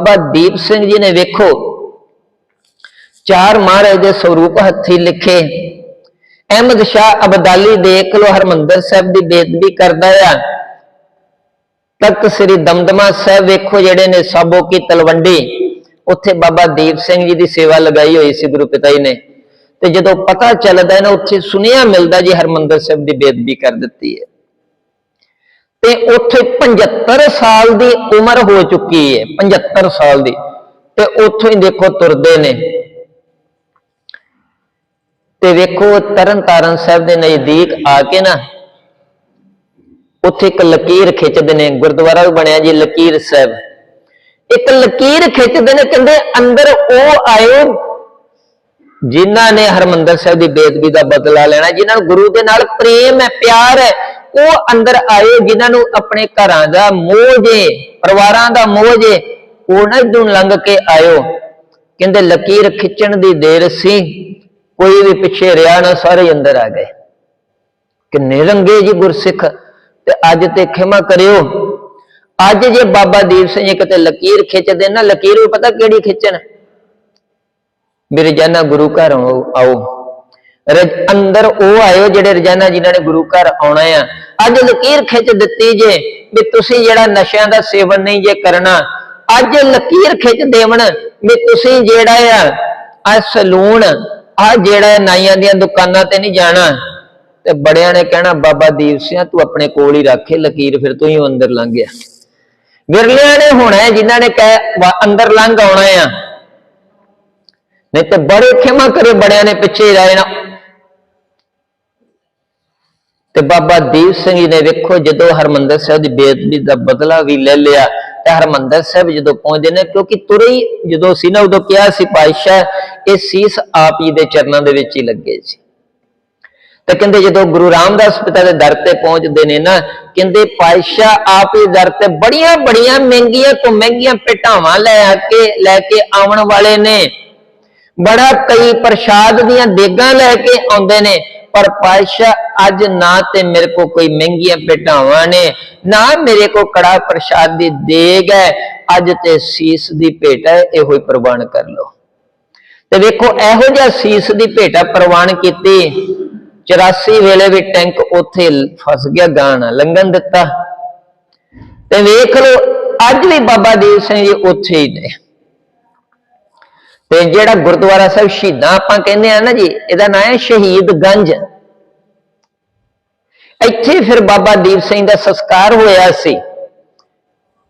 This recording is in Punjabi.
ਬਾਬਾ ਦੀਪ ਸਿੰਘ ਜੀ ਨੇ ਵੇਖੋ, ਚਾਰ ਮਹਾਰਾਜ ਦੇ ਸਰੂਪ ਹੱਥੀ ਲਿਖੇ। ਅਹਿਮਦ ਸ਼ਾਹ ਅਬਦਾਲੀ ਦੇਖ ਲੋ ਹਰਮੰਦਰ ਸਾਹਿਬ ਦੀ ਬੇਦਬੀ ਕਰਦਾ ਆ। ਤਖਤ ਸ੍ਰੀ ਦਮਦਮਾ ਸਾਹਿਬ ਵੇਖੋ ਜਿਹੜੇ ਨੇ ਸਾਬੋ ਕੀ ਤਲਵੰਡੀ। ਉੱਥੇ ਬਾਬਾ ਦੀਪ ਸਿੰਘ ਜੀ ਦੀ ਸੇਵਾ ਲਗਾਈ ਹੋਈ ਸੀ ਗੁਰੂ ਪਿਤਾ ਜੀ ਨੇ। ਤੇ ਜਦੋਂ ਪਤਾ ਚੱਲਦਾ ਹੈ ਨਾ, ਉੱਥੇ ਸੁਨੇਹਾ ਮਿਲਦਾ ਜੀ ਹਰਮੰਦਰ ਸਾਹਿਬ ਦੀ ਬੇਦਬੀ ਕਰ ਦਿੱਤੀ ਹੈ। ਤੇ ਉੱਥੇ 75 ਸਾਲ ਦੀ ਉਮਰ ਹੋ ਚੁੱਕੀ ਹੈ 75 ਸਾਲ ਦੀ। ਤੇ ਉੱਥੋਂ ਹੀ ਦੇਖੋ ਤੁਰਦੇ ਨੇ। ਤੇ ਵੇਖੋ ਤਰਨ ਤਾਰਨ ਸਾਹਿਬ ਦੇ ਨਜ਼ਦੀਕ ਆ ਕੇ ਨਾ, ਉੱਥੇ ਇੱਕ ਲਕੀਰ ਖਿੱਚਦੇ ਨੇ, ਗੁਰਦੁਆਰਾ ਵੀ ਬਣਿਆ ਜੀ ਲਕੀਰ ਸਾਹਿਬ। ਇੱਕ ਲਕੀਰ ਖਿੱਚਦੇ ਨੇ, ਕਹਿੰਦੇ ਅੰਦਰ ਉਹ ਆਏ ਜਿਨ੍ਹਾਂ ਨੇ ਹਰਮੰਦਰ ਸਾਹਿਬ ਦੀ ਬੇਦਬੀ ਦਾ ਬਦਲਾ ਲੈਣਾ, ਜਿਨ੍ਹਾਂ ਨੂੰ ਗੁਰੂ ਦੇ ਨਾਲ ਪ੍ਰੇਮ ਹੈ, ਪਿਆਰ ਹੈ। ਉਹ ਅੰਦਰ ਆਏ ਜਿਨ੍ਹਾਂ ਨੂੰ ਆਪਣੇ ਘਰਾਂ ਦਾ ਮੋਹ ਜੇ, ਪਰਿਵਾਰਾਂ ਦਾ ਮੋਹ ਜੇ, ਉਹ ਨਾ ਇਦੋਂ ਲੰਘ ਕੇ ਆਇਓ। ਕਹਿੰਦੇ, ਲਕੀਰ ਖਿੱਚਣ ਦੀ ਦੇਰ ਸੀ। ਕੋਈ ਵੀ ਪਿੱਛੇ ਰਿਹਾ ਨਾ, ਸਾਰੇ ਅੰਦਰ ਆ ਗਏ। ਕਿੰਨੇ ਰੰਗੇ ਜੀ ਗੁਰਸਿੱਖ। ਤੇ ਅੱਜ ਤੇ ਖਿਮਾ ਕਰਿਓ। ਅੱਜ ਜੇ ਬਾਬਾ ਦੀਪ ਸਿੰਘ ਜੀ ਕਿਤੇ ਲਕੀਰ ਖਿੱਚਦੇ, ਨਾ ਲਕੀਰ ਵੀ ਪਤਾ ਕਿਹੜੀ ਖਿੱਚਣ? ਮੇਰੇ ਜਾਨਾ ਗੁਰੂ ਘਰ ਆਓ ਆਓ। ਅੰਦਰ ਉਹ ਆਇਓ ਜਿਹੜੇ ਰੋਜ਼ਾਨਾ ਜਿਨ੍ਹਾਂ ਨੇ ਗੁਰੂ ਘਰ ਆਉਣਾ ਆ। ਅੱਜ ਲਕੀਰ ਖਿੱਚ ਦਿੱਤੀ ਜੇ ਵੀ ਤੁਸੀਂ ਜਿਹੜਾ ਨਸ਼ਿਆਂ ਦਾ ਸੇਵਨ ਨਹੀਂ ਜੇ ਕਰਨਾ, ਅੱਜ ਲਕੀਰ ਖਿੱਚ ਦੇਵਣ ਵੀ ਤੁਸੀਂ ਜਿਹੜਾ ਆ ਆ ਸਲੂਨ, ਆ ਜਿਹੜਾ ਨਾਈਆਂ ਦੀਆਂ ਦੁਕਾਨਾਂ ਤੇ ਨਹੀਂ ਜਾਣਾ। ਤੇ ਬੜਿਆਂ ਨੇ ਕਹਿਣਾ, ਬਾਬਾ ਦੀਪ ਸਿੰਘ, ਤੂੰ ਆਪਣੇ ਕੋਲ ਹੀ ਰੱਖੇ ਲਕੀਰ, ਫਿਰ ਤੂੰ ਹੀ ਅੰਦਰ ਲੰਘ ਗਿਆ। ਵਿਰਲਿਆਂ ਨੇ ਹੋਣਾ ਹੈ ਜਿਨ੍ਹਾਂ ਨੇ ਕਹਿ, ਵਾ- ਅੰਦਰ ਲੰਘ ਆਉਣਾ ਆ। ਨਹੀਂ ਤੇ ਬੜੇ ਖਿਮਾ ਕਰੇ ਬੜਿਆਂ ਨੇ ਪਿੱਛੇ ਹੀ ਰਹਿਣਾ ਤੇ ਬਾਬਾ ਦੀਪ ਸਿੰਘ ਜੀ ਨੇ ਵੇਖੋ ਜਦੋਂ ਹਰਮੰਦਰ ਸਾਹਿਬ ਦੀ ਬੇਅਦਬੀ ਦਾ ਬਦਲਾ ਵੀ ਲੈ ਲਿਆ, ਤੇ ਹਰਮੰਦਰ ਸਾਹਿਬ ਜਦੋਂ ਪਹੁੰਚਦੇ ਨੇ, ਕਿਉਂਕਿ ਤੁਰੇ ਹੀ ਜਦੋਂ ਸੀ ਨਾ, ਉਦੋਂ ਕਿਹਾ ਸੀ ਪਾਤਸ਼ਾਹ, ਇਹ ਸੀਸ ਆਪ ਜੀ ਦੇ ਚਰਨਾਂ ਦੇ ਵਿੱਚ ਹੀ ਲੱਗੇ ਸੀ। ਤੇ ਕਹਿੰਦੇ ਜਦੋਂ ਗੁਰੂ ਰਾਮਦਾਸ ਪਿਤਾ ਦੇ ਦਰ ਤੇ ਪਹੁੰਚਦੇ ਨੇ ਨਾ, ਕਹਿੰਦੇ ਪਾਤਸ਼ਾਹ ਆਪ ਹੀ ਦਰ ਤੇ ਬੜੀਆਂ ਬੜੀਆਂ ਮਹਿੰਗੀਆਂ ਤੋਂ ਮਹਿੰਗੀਆਂ ਪਟਾਵਾਂ ਲੈ ਆ ਕੇ, ਲੈ ਕੇ ਆਉਣ ਵਾਲੇ ਨੇ। ਬੜਾ ਕਈ ਪ੍ਰਸ਼ਾਦ ਦੀਆਂ ਦੇਗਾਂ ਲੈ ਕੇ ਆਉਂਦੇ ਨੇ। ਪਰ ਪਾਤਸ਼ਾਹ, ਅੱਜ ਨਾ ਤੇ ਮੇਰੇ ਕੋ ਕੋਈ ਮਹਿੰਗੀਆਂ ਭੇਟਾਵਾਂ ਨੇ, ਨਾ ਮੇਰੇ ਕੋ ਕੜਾ ਪ੍ਰਸ਼ਾਦ ਦੀ ਦੇਗ ਹੈ। ਅੱਜ ਤੇ ਸੀਸ ਦੀ ਭੇਟ ਹੈ, ਇਹੋ ਹੀ ਪ੍ਰਵਾਨ ਕਰ ਲਓ। ਤੇ ਵੇਖੋ, ਇਹੋ ਜਿਹਾ ਸੀਸ ਦੀ ਭੇਟਾ ਪ੍ਰਵਾਨ ਕੀਤੀ। 84 ਵੇਲੇ ਵੀ ਟੈਂਕ ਉੱਥੇ ਫਸ ਗਿਆ ਗਾਣਾ ਲੰਘਣ ਦਿੱਤਾ। ਤੇ ਵੇਖ ਲਓ, ਅੱਜ ਵੀ ਬਾਬਾ ਦੀਪ ਸਿੰਘ ਜੀ ਉੱਥੇ ਹੀ ਨੇ। ਤੇ ਜਿਹੜਾ ਗੁਰਦੁਆਰਾ ਸਾਹਿਬ ਸ਼ਹੀਦਾਂ ਆਪਾਂ ਕਹਿੰਦੇ ਆ ਨਾ ਜੀ, ਇਹਦਾ ਨਾਮ ਹੈ ਸ਼ਹੀਦ ਗੰਜ। ਇੱਥੇ ਫਿਰ ਬਾਬਾ ਦੀਪ ਸਿੰਘ ਦਾ ਸੰਸਕਾਰ ਹੋਇਆ ਸੀ।